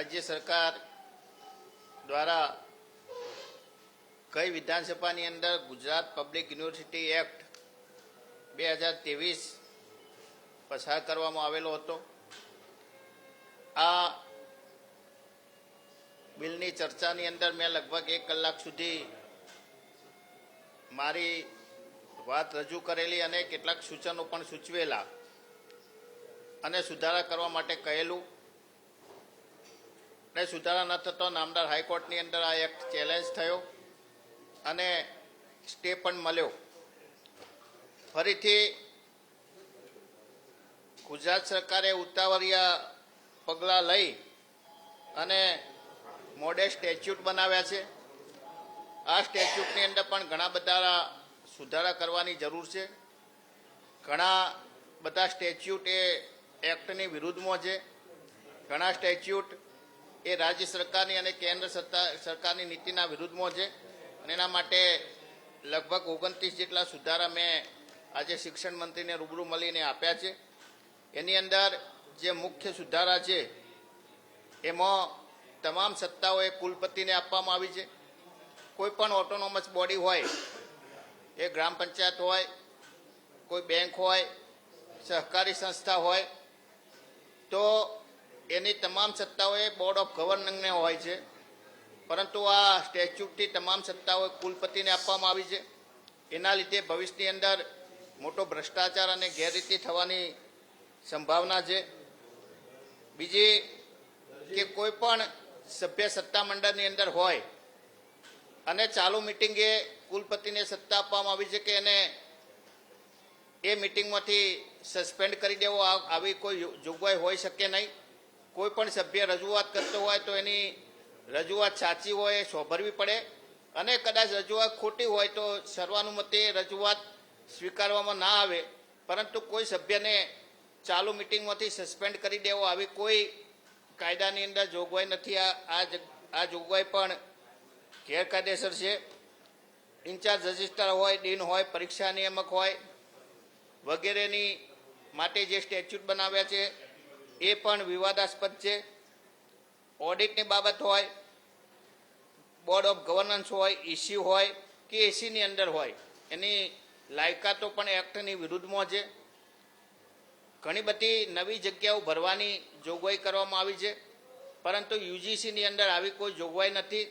રાજ્ય સરકાર દ્વારા કઈ વિધાનસભાની અંદર ગુજરાત પબ્લિક યુનિવર્સિટી એક્ટ બે હજાર ત્રેવીસ પસાર કરવામાં આવેલો હતો. આ બિલની ચર્ચાની અંદર મેં લગભગ એક કલાક સુધી મારી વાત રજૂ કરેલી અને કેટલાક સૂચનો પણ સૂચવેલા અને સુધારા કરવા માટે કહેલું. ને સુધારા ન થતો નામદાર હાઈકોર્ટની અંદર આ એક્ટ ચેલેન્જ થયો અને સ્ટે પણ મળ્યો. ફરીથી ગુજરાત સરકારે ઉતાવળિયા પગલાં લઈ અને મોડે સ્ટેચ્યુટ બનાવ્યા છે. આ સ્ટેચ્યુટની અંદર પણ ઘણા બધા સુધારા કરવાની જરૂર છે. ઘણા બધા સ્ટેચ્યુટ એ એક્ટની વિરુદ્ધમાં છે. ઘણા સ્ટેચ્યુટ એ રાજ્ય સરકારની અને કેન્દ્ર સરકાર સરકારની નીતિના વિરુદ્ધમાં છે. અને એના માટે લગભગ ઓગણત્રીસ જેટલા સુધારા મેં આજે શિક્ષણ મંત્રીને રૂબરૂ મળીને આપ્યા છે. એની અંદર જે મુખ્ય સુધારા છે, એમાં તમામ સત્તાઓ એ કુલપતિને આપવામાં આવી છે. કોઈ પણ ઓટોનોમસ બોડી હોય, એ ગ્રામ પંચાયત હોય, કોઈ બેંક હોય, સહકારી સંસ્થા હોય, તો એની તમામ સત્તાઓ એ બોર્ડ ઓફ ગવર્નરને હોય છે. પરંતુ આ સ્ટેચ્યુટની તમામ સત્તાઓ કુલપતિને આપવામાં આવી છે. એના લીધે ભવિષ્યની અંદર મોટો ભ્રષ્ટાચાર અને ગેરરીતિ થવાની સંભાવના છે. બીજી કે કોઈ પણ સભ્ય સત્તામંડળની અંદર હોય અને ચાલુ મિટિંગે કુલપતિને સત્તા આપવામાં આવી છે કે એને એ મિટિંગમાંથી સસ્પેન્ડ કરી દેવો આવી કોઈ જોગવાઈ હોઈ શકે નહીં. કોઈ પણ સભ્ય રજૂઆત કરતો હોય તો એની રજૂઆત સાચી હોય એ સોભરવી પડે. અને કદાચ રજૂઆત ખોટી હોય તો સર્વાનુમતે રજૂઆત સ્વીકારવામાં ના આવે. પરંતુ કોઈ સભ્યને ચાલુ મિટિંગમાંથી સસ્પેન્ડ કરી દેવો આવી કોઈ કાયદાની અંદર જોગવાઈ નથી. આ આ જોગવાઈ પણ ગેરકાયદેસર છે. ઇન્ચાર્જ રજિસ્ટ્રાર હોય, ડીન હોય, પરીક્ષા નિયામક હોય વગેરેની માટે જે સ્ટેચ્યુટ બનાવ્યા છે એ પણ વિવાદાસ્પદ છે. ઓડિટની બાબત હોય બોર્ડ ઓફ ગવર્નન્સ હોય ઇસ્યુ હોય કે એસીની અંદર હોય, એની લાયકાતો પણ એક્ટની વિરુદ્ધમાં છે. ઘણી બધી નવી જગ્યાઓ ભરવાની જોગવાઈ કરવામાં આવી છે. પરંતુ યુજીસીની અંદર આવી કોઈ જોગવાઈ નથી.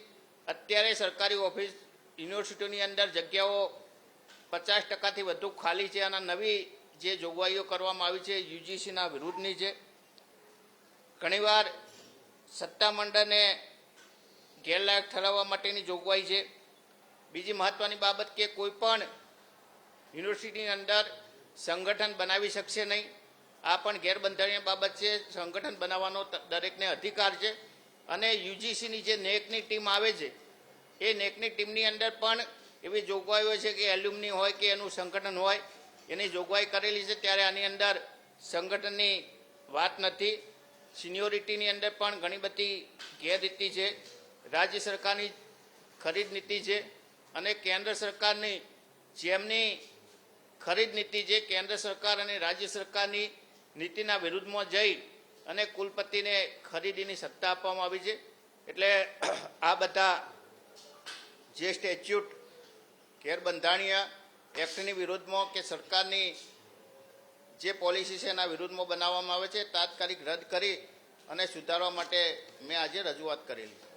અત્યારે સરકારી ઓફિસ યુનિવર્સિટીની અંદર જગ્યાઓ પચાસ ટકાથી વધુ ખાલી છે અને નવી જે જોગવાઈઓ કરવામાં આવી છે યુજીસીના વિરુદ્ધની છે. ઘણીવાર સત્તામંડળને ગેરલાયક ઠરાવવા માટેની જોગવાઈ છે. બીજી મહત્વની બાબત કે કોઈ પણ યુનિવર્સિટીની અંદર સંગઠન બનાવી શકશે નહીં. આ પણ ગેરબંધારણીય બાબત છે. સંગઠન બનાવવાનો દરેકને અધિકાર છે અને યુજીસીની જે નેકની ટીમ આવે છે, એ નેકની ટીમની અંદર પણ એવી જોગવાઈઓ છે કે એલ્યુમની હોય કે એનું સંગઠન હોય, એની જોગવાઈ કરેલી છે, ત્યારે આની અંદર સંગઠનની વાત નથી. સિનિયોરિટીની અંદર પણ ઘણી બધી ગેરરીતિ છે. રાજ્ય સરકારની ખરીદ નીતિ છે અને કેન્દ્ર સરકારની જેમની ખરીદ નીતિ છે, કેન્દ્ર સરકાર અને રાજ્ય સરકારની નીતિના વિરુદ્ધમાં જઈ અને કુલપતિને ખરીદીની સત્તા આપવામાં આવી છે. એટલે આ બધા જે સ્ટેચ્યુટ ગેરબંધારણીય એક્ટની વિરુદ્ધમાં કે સરકારની જે પોલિસી છે એના વિરુદ્ધમાં બનાવવામાં આવે છે, તાત્કાલિક રદ કરી અને સુધારવા માટે મેં આજે રજૂઆત કરેલી.